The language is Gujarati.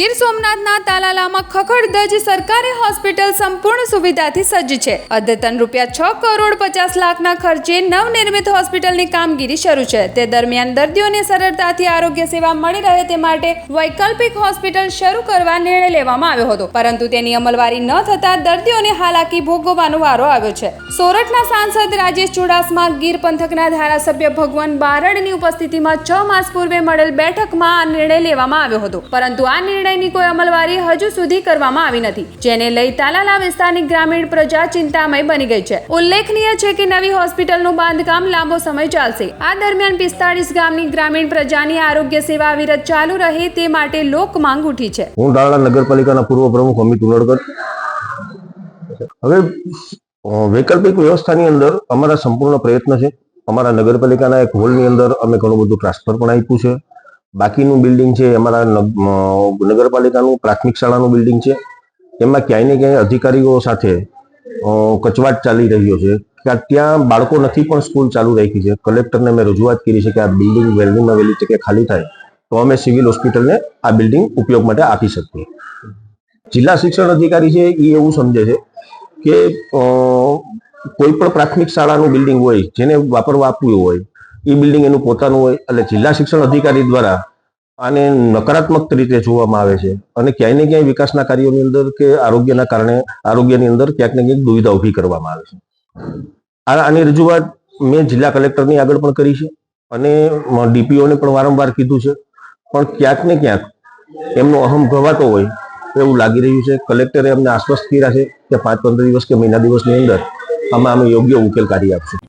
ગીર સોમનાથના તાલાલામાં ખખડધજ સરકારી હોસ્પિટલ સંપૂર્ણ સુવિધાથી સજ્જ છે. અદ્યતન રૂપિયા છ કરોડ પચાસ લાખના ખર્ચે નવનિર્મિત હોસ્પિટલની કામગીરી શરૂ છે. તે દરમિયાન દર્દીઓને સરળતાથી આરોગ્ય સેવા મળી રહે તે માટે વૈકલ્પિક હોસ્પિટલ શરૂ કરવા નિર્ણય લેવામાં આવ્યો હતો. પરંતુ તેની અમલવારી ન થતાં દર્દીઓને હાલાકી ભોગવવાનો વારો આવ્યો છે. સોરઠના સાંસદ રાજેશ ચુડાસમા, ગીર પંથકના ધારાસભ્ય ભગવાન બારડની ઉપસ્થિતિમાં છ માસ પૂર્વે મળેલ બેઠકમાં આ નિર્ણય લેવામાં આવ્યો હતો. પરંતુ આ નિર્ણયની કોઈ અમલવારી હજુ સુધી કરવામાં આવી નથી, જેને લઈ તાલાલા વિસ્તારની ગ્રામીણ પ્રજા ચિંતામય બની ગઈ છે. ઉલ્લેખનીય છે કે નવી હોસ્પિટલનું બાંધકામ લાંબો સમય ચાલશે. આ દરમિયાન પિસ્તાળીસ ગામની ગ્રામીણ પ્રજાની આરોગ્ય સેવા અવિરત ચાલુ રહે તે માટે લોક માંગ ઉઠી છે. હું ડાળા નગરપાલિકાના પૂર્વ પ્રમુખ અમિત ઉનડકર. હવે વૈકલ્પિક વ્યવસ્થાની અંદર અમારા સંપૂર્ણ પ્રયત્ન છે. અમારા નગરપાલિકાના એક હોલની અંદર અમે ઘણું બધું ટ્રાન્સફર પણ આપ્યું છે. બાકીનું બિલ્ડિંગ છે, અમારા નગરપાલિકાનું પ્રાથમિક શાળાનું બિલ્ડિંગ છે. એમાં ક્યાંય ને ક્યાંય અધિકારીઓ સાથે કચવાટ ચાલી રહ્યો છે. ત્યાં બાળકો નથી પણ સ્કૂલ ચાલુ રાખી છે. કલેક્ટરને મેં રજૂઆત કરી છે કે આ બિલ્ડિંગ વહેલીમાં વહેલી તકે ખાલી થાય, તો અમે સિવિલ હોસ્પિટલને આ બિલ્ડિંગ ઉપયોગ માટે આપી શકીએ. જિલ્લા શિક્ષણ અધિકારી છે એ એવું સમજે છે કે કોઈ પણ પ્રાથમિક શાળાનું બિલ્ડિંગ હોય, જેને વાપરવા આપવું હોય, એ બિલ્ડિંગ એનું પોતાનું હોય, એટલે જિલ્લા શિક્ષણ અધિકારી દ્વારા આને નકારાત્મક રીતે જોવામાં આવે છે. અને ક્યાંય ને ક્યાંય વિકાસના કાર્યોની અંદર કે આરોગ્યના કારણે આરોગ્યની અંદર ક્યાંક ને ક્યાંક દુવિધા ઊભી કરવામાં આવે છે. આની રજૂઆત મેં જિલ્લા કલેક્ટરની આગળ પણ કરી છે અને ડીપીઓને પણ વારંવાર કીધું છે. પણ ક્યાંક ને ક્યાંક એમનો અહમ ગવાતો હોય એવું લાગી રહ્યું છે. કલેક્ટરે અમને આશ્વસ્ત કર્યા છે કે પાંચ પંદર દિવસ કે મહિના દિવસની અંદર આમાં અમે યોગ્ય ઉકેલ કાઢી આપશું.